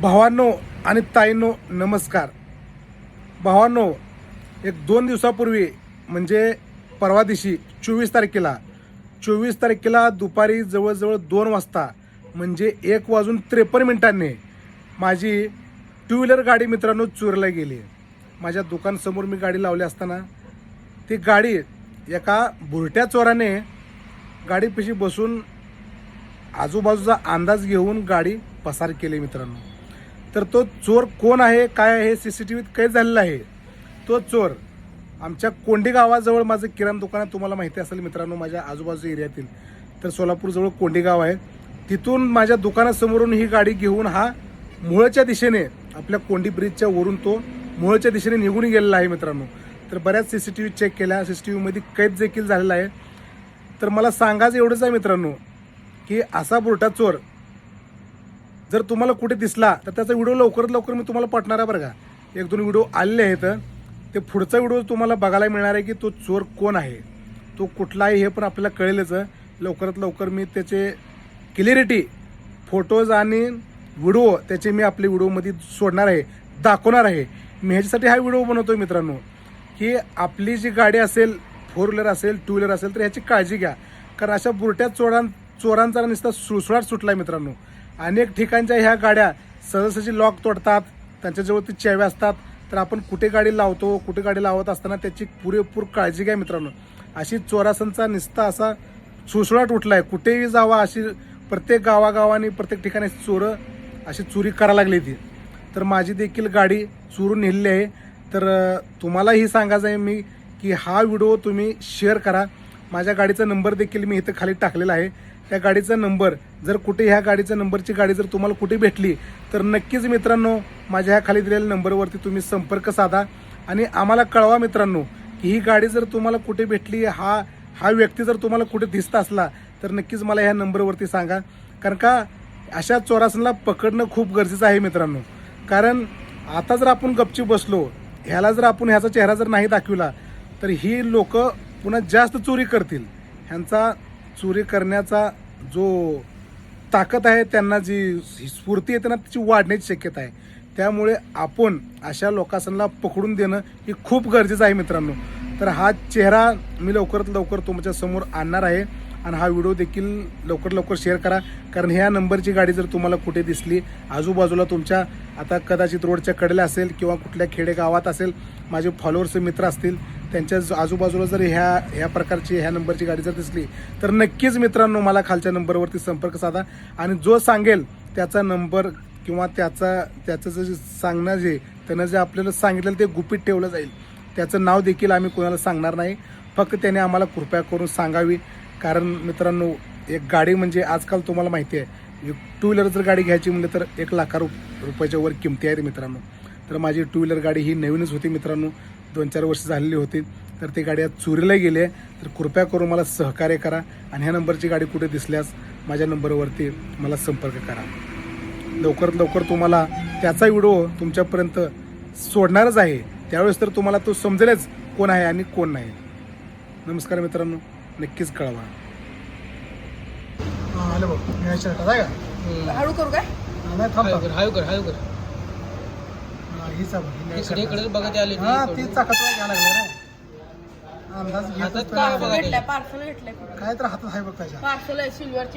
भावांनो आणि ताईंनो नमस्कार. भावांनो एक दोन दिवसापूर्वी म्हणजे परवा दिवशी चोवीस तारखेला चोवीस तारखेला दुपारी जवळजवळ दोन वाजता म्हणजे एक वाजून त्रेपन्न मिनिटांनी माझी टू व्हीलर गाडी मित्रांनो चोरीला गेली. माझ्या दुकानसमोर मी गाडी लावली असताना ती गाडी एका बुरट्या चोराने गाडीपाशी बसून आजूबाजूचा अंदाज घेऊन गाडी पसार केली मित्रांनो. तर तो चोर कोण आहे काय आहे सी सी टी व्हीत कैद झालेला आहे. तो चोर आमच्या कोंडी गावाजवळ माझं किराणा दुकान आहे तुम्हाला माहिती असेल मित्रांनो माझ्या आजूबाजूच्या एरियातील. तर सोलापूरजवळ कोंडी गाव आहे. तिथून माझ्या दुकानासमोरून ही गाडी घेऊन हा मुळच्या दिशेने आपल्या कोंडी ब्रिजच्या वरून तो मुळच्या दिशेने निघून गेलेला आहे मित्रांनो. तर बऱ्याच C C T V check केल्या सी सी टी व्हीमध्ये कैद देखील झालेला आहे. तर मला सांगायचं एवढंच आहे मित्रांनो की असा बुरटा चोर जर तुम्हाला कुठे दिसला तर त्याचा व्हिडिओ लवकरात लवकर मी तुम्हाला पाठणार आहे बरं का. एक दोन व्हिडिओ आलेले आहेत. ते पुढचा व्हिडिओ तुम्हाला बघायला मिळणार आहे की तो चोर कोण आहे. तो कुठला आहे हे पण आपल्याला कळेलच. लवकरात लवकर मी त्याचे क्लिअरिटी फोटोज आणि व्हिडिओ त्याचे मी आपल्या व्हिडिओमध्ये सोडणार आहे दाखवणार आहे. मी ह्याच्यासाठी हा व्हिडिओ आहे मित्रांनो की आपली जी गाडी असेल फोर व्हीलर असेल टू व्हीलर असेल तर ह्याची काळजी घ्या. कारण अशा बुरट्या चोरां चोरांचा नुसता सुळसुळाट सुटला आहे मित्रांनो. अनेक ठिकाणच्या ह्या गाड्या सहजसहजी लॉक तोडतात त्यांच्याजवळ ती चाव्या असतात. तर आपण कुठे गाडी लावतो कुठे गाडी लावत असताना त्याची पुरेपूर काळजी घ्या मित्रांनो. अशी चोरासांचा निस्ता असा सुशळाट उठला आहे कुठेही जावा अशी प्रत्येक गावागावाने प्रत्येक ठिकाणी चोरं अशी चोरी करायला लागली ती. तर माझी देखील गाडी चोरून नेलेली आहे. तर तुम्हालाही सांगायचं आहे मी की हा व्हिडिओ तुम्ही शेअर करा. माझ्या गाडीचा नंबर देखील मी इथं खाली टाकलेला आहे. त्या गाडीचा नंबर जर कुठे ह्या गाडीचा नंबरची गाडी जर तुम्हाला कुठे भेटली तर नक्कीच मित्रांनो माझ्या ह्या खाली दिलेल्या नंबरवरती तुम्ही संपर्क साधा. आणि आम्हाला कळवा मित्रांनो की ही गाडी जर तुम्हाला कुठे भेटली हा हा व्यक्ती जर तुम्हाला कुठे दिसत असला तर नक्कीच मला ह्या नंबरवरती सांगा. कारण का अशा चोरासनला पकडणं खूप गरजेचं आहे मित्रांनो. कारण आता जर आपण गपची बसलो ह्याला जर आपण ह्याचा चेहरा जर नाही दाखविला तर ही लोक पुन्हा जास्त चोरी करतील. ह्यांचा चोरी करण्याचा जो ताकद आहे त्यांना जी स्फूर्ती येते ना त्याची वाढण्याची शक्यता आहे. त्यामुळे आपण अशा लोकांना पकडून देणं ही खूप गरजेचं आहे मित्रांनो. तर हा चेहरा मी लवकरात लवकर तुमच्यासमोर आणणार आहे आणि हा व्हिडिओ देखील लवकर लवकर शेअर करा. कारण ह्या नंबरची गाडी जर तुम्हाला कुठे दिसली आजूबाजूला तुमच्या आता कदाचित रोडच्या कडेला असेल किंवा कुठल्या खेडेगावात असेल माझे फॉलोअर्स मित्र असतील त्यांच्या आजूबाजूला जर ह्या ह्या प्रकारची ह्या नंबरची गाडी जर दिसली तर नक्कीच मित्रांनो मला खालच्या नंबरवरती संपर्क साधा. आणि जो सांगेल त्याचा नंबर किंवा त्याचा त्याचं जे सांगणं जे त्यानं जे आपल्याला सांगितलेलं ते गुपित ठेवलं जाईल. त्याचं नाव देखील आम्ही कोणाला सांगणार नाही. फक्त त्याने आम्हाला कृपया करून सांगावी. कारण मित्रांनो एक गाडी म्हणजे आजकाल तुम्हाला माहिती आहे टू व्हीलर जर गाडी घ्यायची म्हणजे तर एक लाखा रुप रुपयाच्या वर किमती आहेत मित्रांनो. तर माझी टू व्हीलर गाडी ही नवीनच होती मित्रांनो. दोन चार वर्ष झालेली होती तर ती गाडी आज चोरीला गेली आहे. तर कृपया करून मला सहकार्य करा आणि ह्या नंबरची गाडी कुठे दिसल्यास माझ्या नंबरवरती मला संपर्क करा. लवकरात लवकर तुम्हाला त्याचा व्हिडिओ तुमच्यापर्यंत सोडणारच आहे. त्यावेळेस तर तुम्हाला तो समजेलच कोण आहे आणि कोण नाही. नमस्कार मित्रांनो नक्कीच कळवा. आलं बघ हळू करू काय? नाही थांब हाय कर हाय कर. इकडे इकडे बघत आले ते हा इकडे. ती चाकात घ्यायला लागलं रे. अंदाज? भेटलाय पार्सल भेटलंय. काय तर हातात आहे बघ त्याच्या. पार्सल आहे सिल्वरची